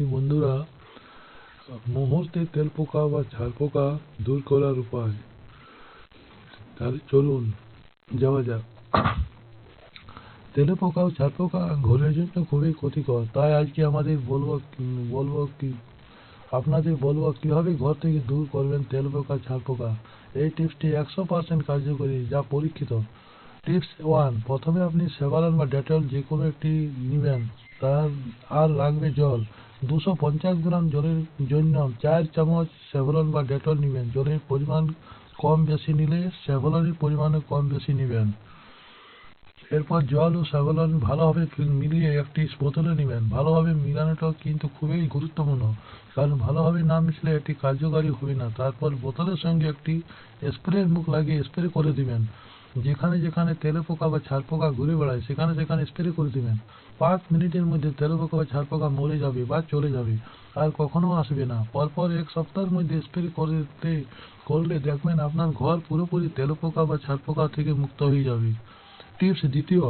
বন্ধুরা, মুহূর্তে তেল পোকা বা ঝাল পোকা দূর করার উপায়। তাহলে চলুন, যাওয়া যাক। তেলে পোকা ও ঝাল পোকা ঘরের জন্য খুবই ক্ষতিকর। তাই আজকে আমাদের বলব বলব কি, আপনাদের বলব কীভাবে ঘর থেকে দূর করবেন তেল পোকা, ঝাল পোকা। এই টিপসটি একশো পার্সেন্ট কার্যকরী, যা পরীক্ষিত। টিপস ওয়ান, প্রথমে আপনি সেভালন বা ডেটল যে কোনো একটি নেবেন। তার, আর লাগবে জল। দুশো পঞ্চাশ গ্রাম জলের জন্য চার চামচ সেভলন বা ডেটল নেবেন। জলের পরিমাণ কম বেশি নিলে সেভলনের পরিমাণও কম বেশি নেবেন। এরপর জল ও সেভলন ভালোভাবে মিলিয়ে একটি বোতলে নেবেন। ভালোভাবে মিলানোটা কিন্তু খুবই গুরুত্বপূর্ণ, কারণ ভালোভাবে না মিশলে এটি কার্যকারী হবে না। তারপর বোতলের সঙ্গে একটি স্প্রের মুখ লাগিয়ে স্প্রে করে দিবেন। যেখানে যেখানে তেলে পোকা বা ছাড় পোকা ঘুরে বেড়ায়, সেখানে সেখানে স্প্রে করে দেবেন। পাঁচ মিনিটের মধ্যে তেলে পোকা বা ছাড় পোকা মরে যাবে বা চলে যাবে, আর কখনো আসবে না। পরপর এক সপ্তাহের মধ্যে স্প্রে করতে, করলে দেখবেন আপনার ঘর পুরোপুরি তেলে পোকা বা ছাড় পোকা থেকে মুক্ত হয়ে যাবে। টিপস দ্বিতীয়।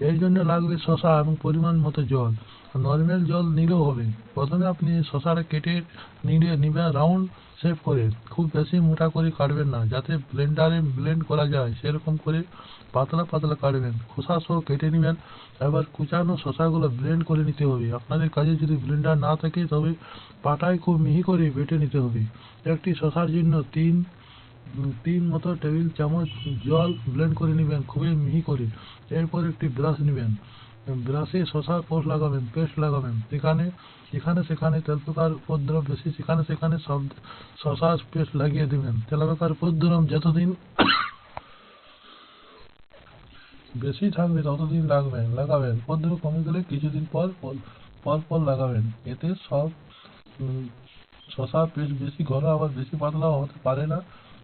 এই জন্য লাগবে শশা এবং পরিমাণ মতো জল। নর্মাল জল নিলেও হবে। প্রথমে আপনি শশাটা কেটে নিলে নিবেন রাউন্ড শেপ করে। খুব বেশি মোটা করে কাটবেন না, যাতে ব্লেন্ডারে ব্লেন্ড করা যায়। সেরকম করে পাতলা পাতলা কাটবেন। খোসা সহ কেটে নেবেন। এবার কুচানো শশাগুলো ব্লেন্ড করে নিতে হবে। আপনাদের কাছে যদি ব্লেন্ডার না থাকে, তবে পাটায় খুব মিহি করে বেটে নিতে হবে। একটি শশার জন্য তিন তিন মতো টেবিল, চামচ, জল ব্লেন্ড করে নেবেন, খুবই মিহি করে। এরপর একটি ব্রাশ নেবেন। ব্রাশে শশার পোস্ট লাগাবেন, পেস্ট লাগাবেন। যেখানে যেখানে, সেখানে তেলপোকার উপদ্রব বেশি, সেখানে সেখানে সব শশার পেস্ট লাগিয়ে দেবেন। তেলাপোকার উপদ্রব যতদিন বেশি থাকবে, ততদিন লাগবেন লাগাবেন। উপদ্রব কমে গেলে কিছুদিন পর পর পর লাগাবেন। এতে সব শশার পেস্ট বেশি, ঘন আবার বেশি পাতলাও হতে পারে না।